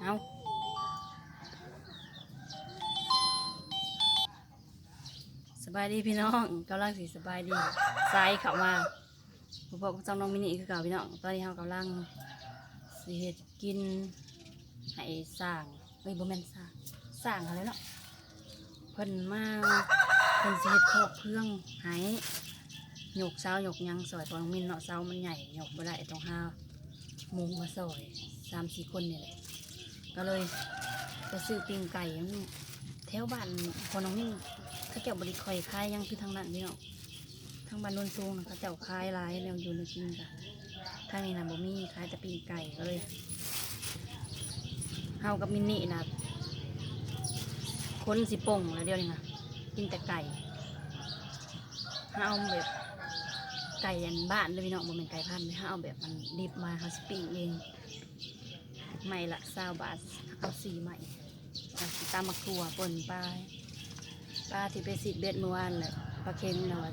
เอาสบายดีพี่น้องกำลังสิสบายดีสายเข้ามาพวกจ้องน้องมินิคือเก่าพี่น้อง ตอนนี้เรากำลังสิเฮ็ดกินให้สร้างเอ้ยบ่แม่นสร้างสร้างอะไรเนาะเพิ่นมาเพิ่นสิเฮ็ดคอกเครื่องให้หยกเช้าหยกยังซอยตอนมินเนาะเช้ามันใหญ่หยกบ่ได้ต้องห้าหมูมาซอยสามสี่คนนี่แหละ ก็เลยไปซื้อปิ้งไก่มันแถวบ้านคนน้องนิ่งเขาเจ้าบริคอยขายยังคือทางนั้นพี่เนาะทางบ้านโนนสูงนะเขาเจ้าขายหลายแนวอยู่ในกินกันทางนี้นะบ่มีขายแต่ปิ้งไก่ก็เลยเฮากับมินนี่นะคนสิป่งแล้วเดียวนี้นะกินแต่ไก่เฮาแบบไก่ยันบ้านเลยพี่เนาะบ่เป็นไก่พันธุ์เฮาเอาแบบมันดิบมาเฮาสิปิ้งเอง ไม่ละซาวบาทเอาสีใหม่เอาสิตามมาครัวปนปลาปลาที่ไปสิเบ็ดเมื่อวานแหละปลาเค็มนะว่า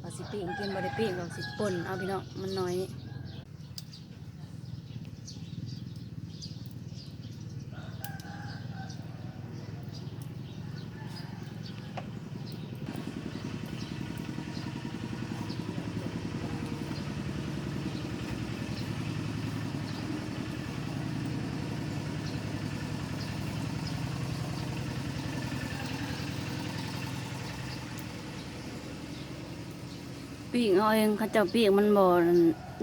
เอาสิปิ้งกินบริปิ้งเราสิปนเอาพี่น้องมันน้อย ปิ้งเอาเองเขาเจ้าปีกมันบ่อ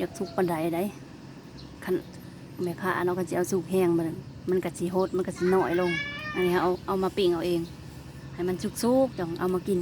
ยากสุกปันใดได้คันแม่ค้าเนาะก็จะเอาสุกแห้งมันมันก็สิโฮดมันก็สิน้อยลง อันนี้เอาเอามาปิ้งเอาเอง ให้มันสุกๆจังเอามากิน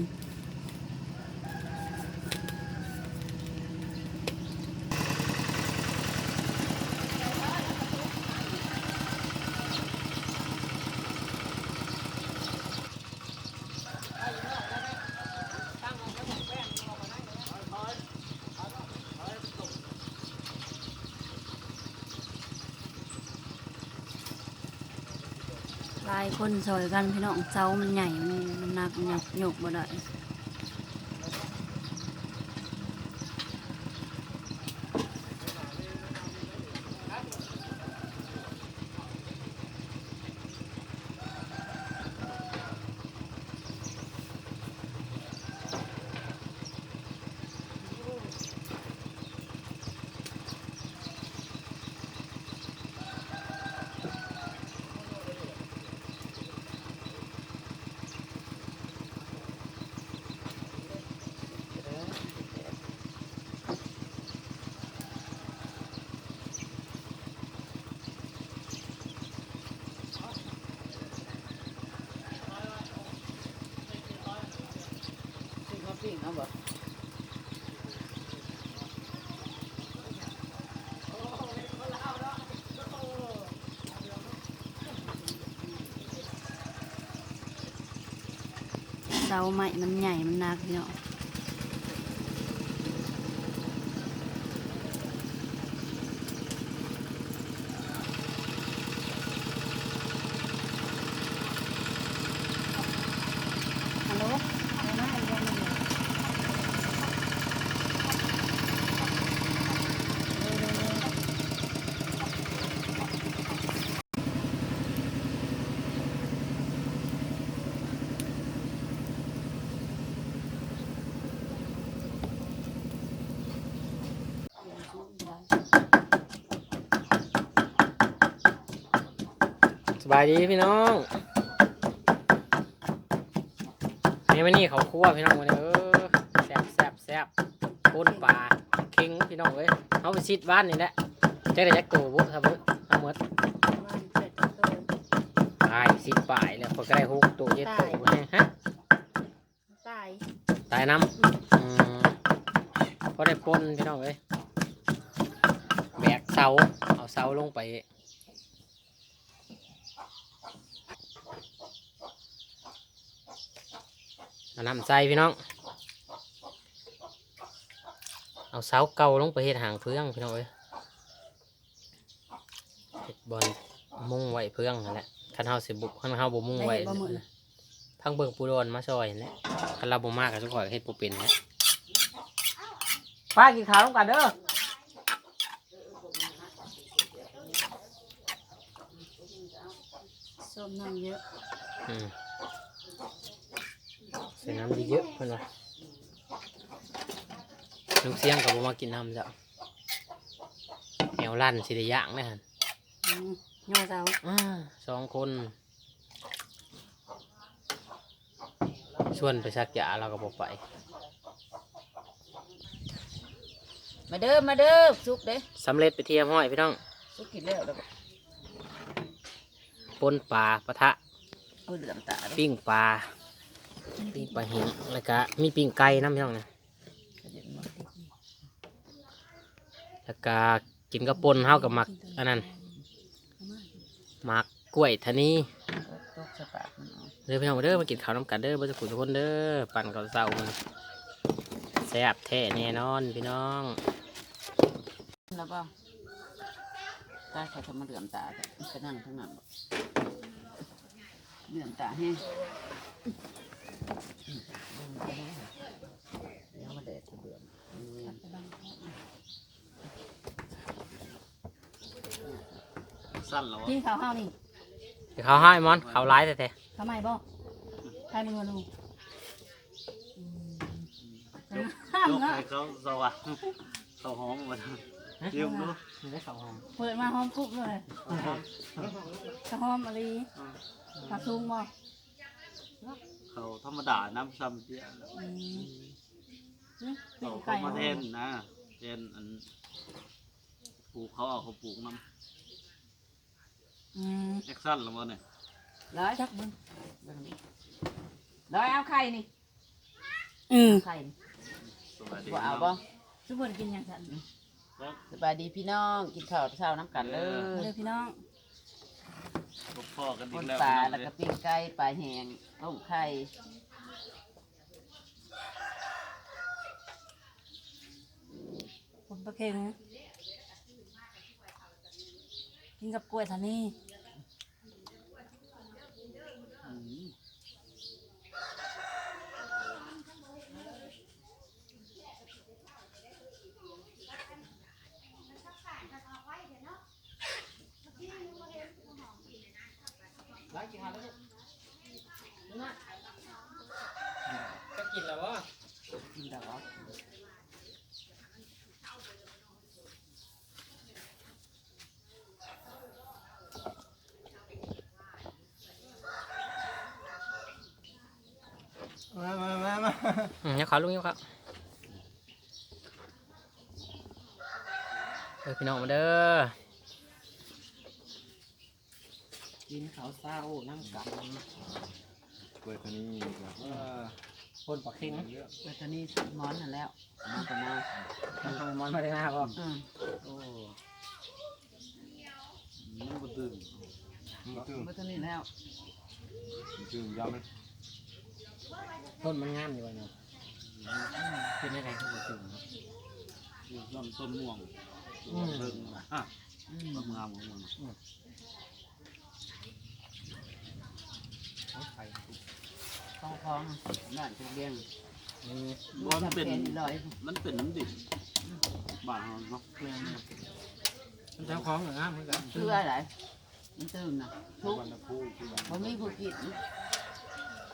คนซอยกันพี่น้องเจ้ามันใหญ่มันมันหนักมันหยักหยกบ่ได้ เสาใหม่มันใหญ่มันหนักเนาะฮัลโหลอะไรนะไอ้เรื่องนี้เส บายดีพี่น้องนี่ไม่นี่เขาคั่วพี่น้องวันนี้เออแซ่บแซ่บแซ่บปูนปลาเค็งพี่น้องเอ้ยเอาไปชิดบ้านนี่แหละจะได้จักโตบุครับเพิ่นเอาหมดตายสิบปลายแล้วคนก็ได้หกตัวเจ็ดตัวแน่ฮะตายตายน้ำอืมพอได้ปนพี่น้องเอ้ยแบกเสาเอาเสาลงไป เอาน้ำใจพี่น้อง เอาเสาเก่าลงไปเฮ็ดหางเพื่องพี่น้องเอ้ยเฮ็ดบอลมุ่งไว้เพื่องนั่นแหละคันเฮาสิบุกคันเฮาบ่มุ่งได้ไว้เห็นบ่มื้อนะพังเบิ่งปูโดนมาซอยนั่นแหละคันเราบ่มากก็ทุกคนเฮ็ดบ่เป็นแหละป้ากินข้าวลงกันเด้อส้มน้ำเยอะอืม ใส่น้ำเยอะๆเพื่อนว่าลูกเสียงกับผมมากินน้ำจ้ะแอวลั่นสิได้ย่างนะฮะอืมย่อเสาอ่าสองคน ชวนไปสักยาเราก็บอกไป มาเด้อมาเด้อสุกเด้สำเร็จไปเทียมห้อยพี่น้องสุกกินแล้วเด้อปนปลาปะทะกูเหลือมตาเด้อ ปิ้งปลา ปิ้งปลาเหิงแล้วก็มีปิ้งไก่น้ำพี่น้องนะแล้วก็กินกระปนเฮากับหมักอันนั้นหมักกล้วยทะนีตกสะปากมันออกเด้อพี่น้องเด้อมากินข้าวน้ำกันเด้อบ่จะขุนทุกคนเด้อปั่นก่อนเช้ามันแซ่บแท้แน่นอนพี่น้องแล้วบ่ตาเขาทำมาเหลือมตาแต่ไปนั่งข้างนั้นเหลือมตาแห้ง เดี๋ยวมาแดดเบื่อมสั้นแล้วกินข้าวเฮานี่เดี๋ยวเขาให้มอนเขาร้ายแต่ทำไมบ่ใครมึงมาดูห้ามยกเนาะให้เขาสว่างเขาหอมมายืมดูไม่ได้เขาหอมเปิดมาหอมกรุบเลยข้าวหอมอะไรผักซุงบ่ เขาธรรมดาน้ำซ้ำเตี้ยอืมนี่เขาไก่เขามาเทนนะเทนอันปลูกเขาเอาเขาปลูกน้อืมำแอคชั่นแล้วมั้งเนี่ยร้อยจักเบึงร้อยเอาไข่นี่อืมไข่นี่สวัสดีบ่เอาบ่ทุกคนกินอย่างสันสบายดีพี่น้องกินข้าวเช้าน้ำกันเลมายเลยพี่น้อง พ่อกันปอีกนแล้วปลาพี่น้องแล้วก็ปิ้งไก่ปลาแหงต้มไข่ผมประเค็งกินกับกล้วยทานี่ จะกินแล้ววะกินดอกมามามามาอืมเดี๋ยวขอลุงยวครับเออพี่น้องมาเด้อ กินข้าวเศร้าน้ำกันเปิดตัวนี้ดีกว่าเออคนปลาเค็งเวทนี้ม้อนนั่นแล้วมาประมามันทำมันมาได้หน้าป่ะอืมโอ้มันบ่ตื่นมึงตึงเวทนี้แล้วมึงตึงยาวไหมต้นมันงามอยู่วะเนาะเป็นอะไรก็บ่ถึงเนาะลำต้นม่วงอืมเพิ่งอะมต้นงามของมัน คล้องคล้องบ้านทุกเลี้ยงนี่มันเป็นทำแกงร้อยมันเป็นน้ำดิบบ้านเราเนาะแม่นมันเจ้าของเหรองามเหมือนกันคืออะไรมันตื่นนะทุกวันละคู่คือวันมันมีผู้กิน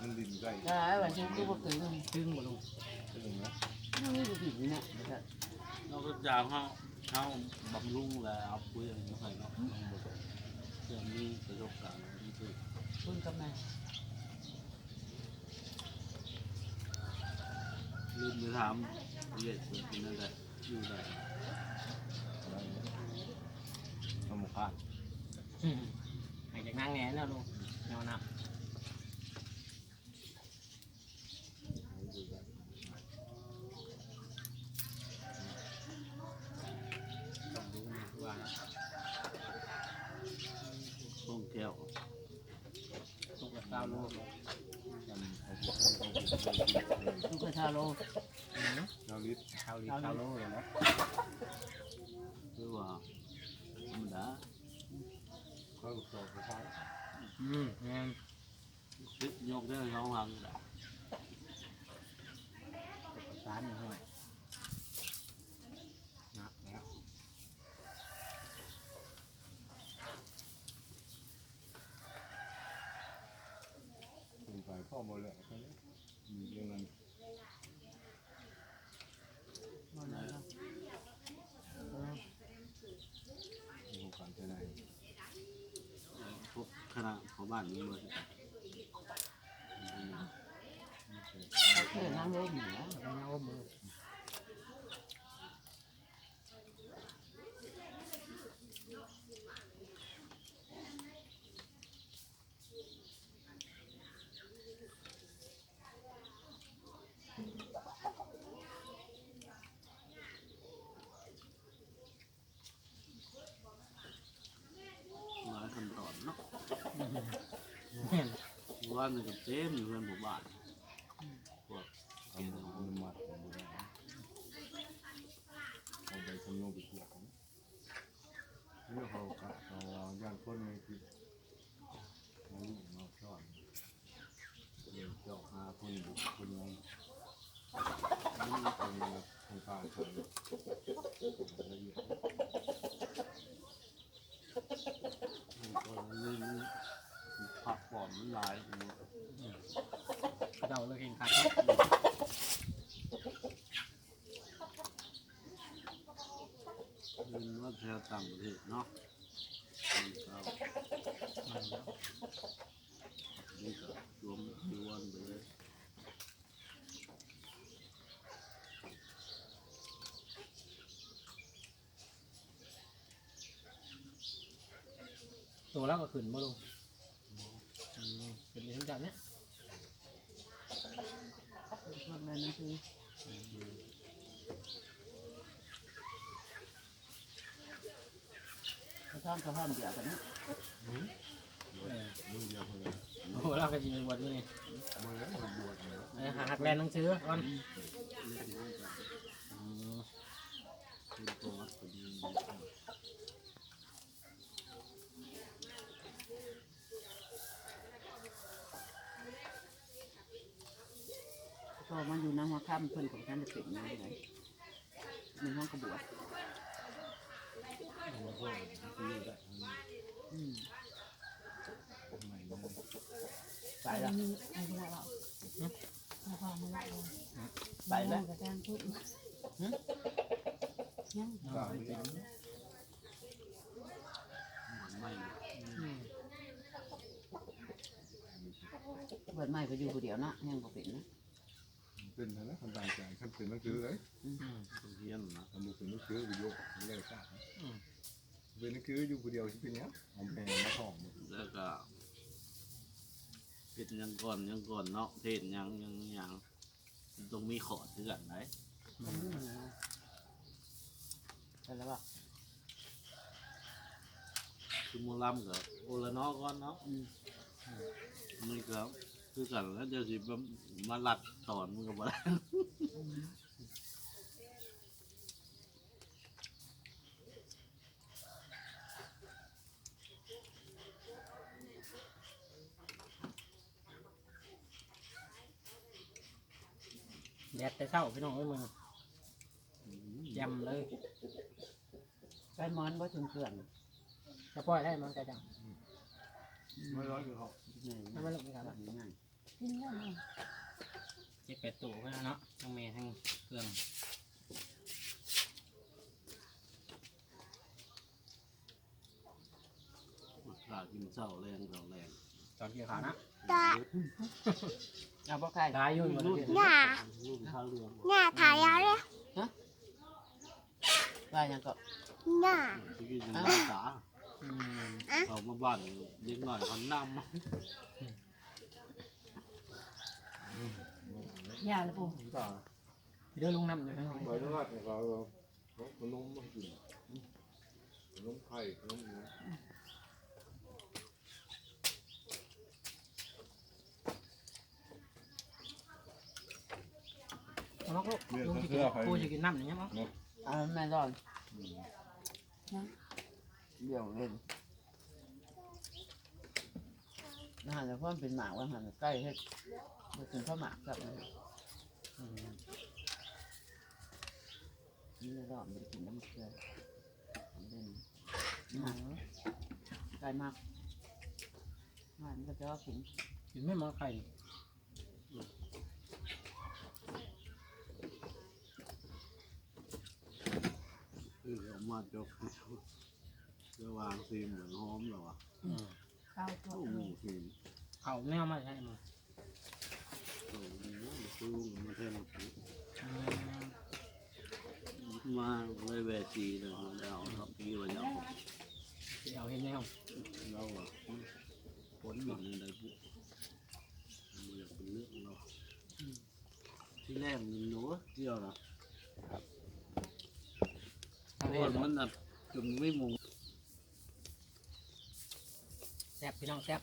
มันดินใกล้ใช่วันที่ทุกผู้ตื่นตึงบ่ลงตึงนะมันมีผู้กินเนี่ยเราก็ยาวเขาเขาบำรุงแล้วเอาปุ๋ยอะไรมาใส่เนาะเพื่อมีประสบการณ์มีคือคุณกับแม่ ลืมไปถามเรียกเปิดเป็นนั่นแหละอยู่ได้อะไรเนี่ยเอาหมูคาดอืมหลังจากนั่งแหน่แล้วลุงแนวนับต้องดูนะว่าช่วงแก้วตกกับเก้าโลก ทุกคนชาวโลเราลิตรเก้าลิตรเก้าโลเลยนะคือว่าธรรมดาเขาสอบสุดท้ายอืมงานคิดยกได้สองหังแหละสารหน่อยนับแล้ว เอหมดเลยแค่นี้มีเรื่องนั้น บ่ได้เนาะ มีโอกาสจะไหน พวกคณะของบ้านนี้มาเพื่อนนั่งร่มอยู่แล้วเอาเงามือหลายขั้นตอนเนาะ แม่น ว่ามันก็เต็มอยู่เพื่อนหมู่บ้านพวกเอามาเอามาเอามาเอาไปสำนวนไปเกี่ยวเรื่องเขากะเขาย่างคนในคือมาลูกมาชอบเดี๋ยวเจาะหาคนบุกคนนั้นนี่เป็นทางการทางละเอียดมันก็เลยมัน ผักปอมมันหลายหมดเดาเลยเองครับมันว่าแถวต่างประเทศเนาะนี่ก็รวมรวมไปเลยตัวแล้วก็ขึ้นมาลง เป็นเรื่องจัดเนี่ยพวกนั้นนั่นคือเขาทำเขาทำเดียวกันนะเออมือเดียวคนเลยโอ้โหเราก็จะมีวันนี้มือแล้วมันบวชเลยเออหาหักแลนหนังสือก่อนเล็กน้อยก็อืมเป็นตัววัดก็ดี พ อมันอยู่นั่งหัวค่ำเพิ่นของท่านจะเป็นยังไงในห้องกระบวดอืมใหม่เลยไปแล้วไอ้คนละเราเอาความมาละเราไปแล้วกระจ้างพูดยังเอาไปเป็นไม่อืมเปิดใหม่ก็อยู่คนเดียวนะยังบ่เป็นนะ เป็นนะคนต่างใจขั้นเป็นนักซื้อเลยอืมเฮียนนะทำมือเป็นนักซื้อวิโยกเล่นก้าเป็นนักซื้ออยู่คนเดียวที่เป็นเนี้ยเอาแพงมาท่องแล้วก็เฮ็ดหยังก่อนหยังก่อนเนาะเทศหยังหยังหยังต้องมีขอดเถื่อนไหนมันไม่มีนะไปแล้วป่ะคือหมูลำกับโอละเนอก่อนเนาะอืมมันก็ คือกันแล้วเดี๋ยวสิมามาลัดตอนมันก็บ่ได้แดดแต่เช้าพี่น้องเอ้ยมึงแจมเลยไปมอนบ่ถึงเกลื่อนจะปล่อยได้มันกระจังไม่ร้อยคือเขาง่ายถ้ามันลงไปครับ ง่ายกินแล้ว เนี่ยเจ็ดแปดตัวก็เนาะทั้งเมย์ทั้งเครื่องกากินเช้าแรงเช้าแรงตอนเกี่ยวขาวนะเอาบ่ใครตายอยุ่นหมดเลยลูกข้าวเรืองเนี่ยถ่ายยาเลยว่ายังก็เนี่ยที่กินน้ำตาอืมเขามาบ้านเด็กหน่อยเขาน ยาเลยปู่ต่างเดี๋ยวลุงน้ำอยู่ข้างในไปทั้งรัฐเนี่ยเราขนมมากินขนมไข่ขนมนี้เอาลูกลูกลุงจะกินปูจะกินน้ำอย่างเงี้ยมั้งเอาแม่ร้อนเดี๋ยวเล่นน่าจะเพิ่มเป็นหมากว่าหันใกล้เฮ็ดบ่ถึงข้าวหมากครับนะอืม นี่ระดับมันกินน้ำเกลือเด่นหนังไก่มากหวานก็จะว่าถึงกินไม่มาไข่คือเอามาจบระวางซีมเหมือนหอมเหรอวะข้าวตัวหมูซีมเอมาใช่ไหม โหซื้อมาแทนมาปุ๊บอืมาเลยเวทีเลยของเราครับพี่ว่าจะเอาเอาเห็นแมวเราอะผลหนึ่งในปุ๊บมันอยากเป็นเรื่องเราที่แรกมันหนูเที่ยวนะเอาเพราะมันแบบจนไม่มุงแซ่บพี่น้องแซ่บ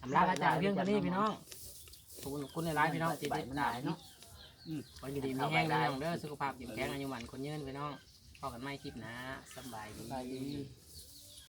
ทำลาอาจารย์เพียงเท่านี้พี่น้อง ขอบคุณคุณในร้ายพี่น้องที่ติดตามเนาะขออยู่ดีมีแห้งพี่น้องเด้อสุขภาพแข็งแรงอายุหมันคนยืนพี่น้องพอกันไม่คลิปหนะสำบายดี